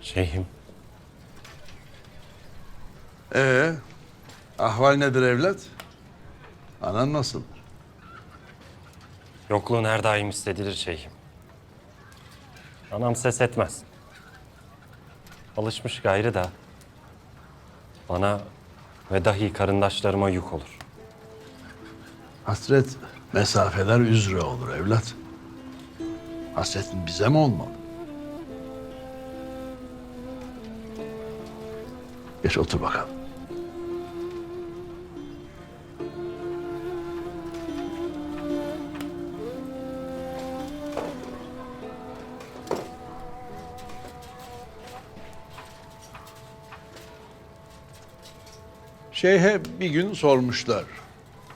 Şeyhim, Ee, ahval nedir evlat? Anan nasıl? yokluğun her daim hissedilir şeyhim. Anam ses etmez. Alışmış gayrı da bana ve dahi karındaşlarıma yük olur. Hasret mesafeler üzere olur evlat. Hasretin bize mi olmalı? Geç otur bakalım. Şeyhe bir gün sormuşlar.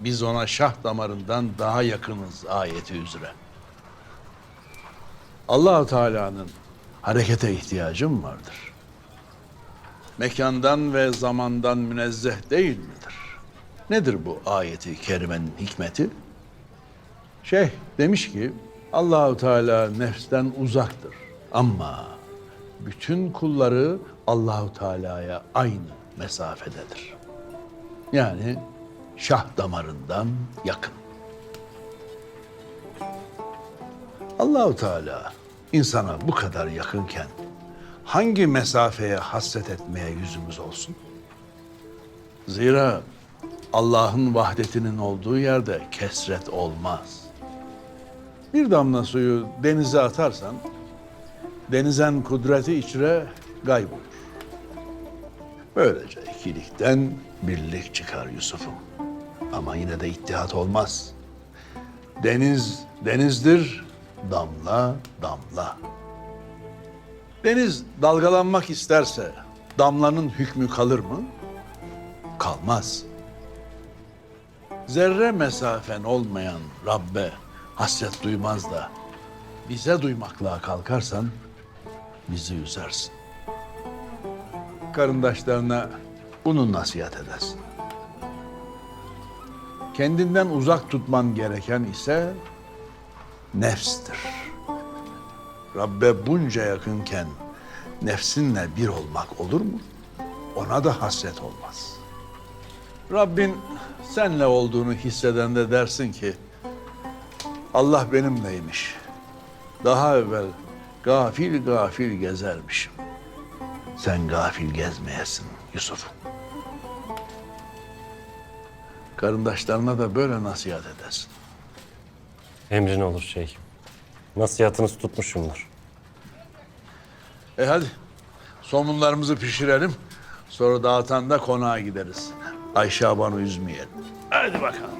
Biz ona şah damarından daha yakınız ayeti üzere. Allahu Teala'nın harekete ihtiyacı mı vardır? Mekandan ve zamandan münezzeh değil midir? Nedir bu ayeti kerimenin hikmeti? Şeyh demiş ki Allahu Teala nefsten uzaktır ama bütün kulları Allahu Teala'ya aynı mesafededir. Yani şah damarından yakın. Allahu Teala insana bu kadar yakınken hangi mesafeye hasret etmeye yüzümüz olsun? Zira Allah'ın vahdetinin olduğu yerde kesret olmaz. Bir damla suyu denize atarsan denizin kudreti içre kaybolur. Böylece ikilikten birlik çıkar Yusuf'um. Ama yine de ittihat olmaz. Deniz denizdir, damla damla. Deniz dalgalanmak isterse damlanın hükmü kalır mı? Kalmaz. Zerre mesafen olmayan Rabbe hasret duymaz da bize duymakla kalkarsan bizi üzersin karındaşlarına bunu nasihat edersin. Kendinden uzak tutman gereken ise nefstir. Rabbe bunca yakınken nefsinle bir olmak olur mu? Ona da hasret olmaz. Rabbin senle olduğunu hisseden de dersin ki Allah benimleymiş. Daha evvel gafil gafil gezermişim. Sen gafil gezmeyesin Yusuf. Karındaşlarına da böyle nasihat edersin. Emrin olur şeyhim. Nasihatınız tutmuşumdur. E hadi somunlarımızı pişirelim. Sonra dağıtan da konağa gideriz. Ayşe abanı üzmeyelim. Hadi bakalım.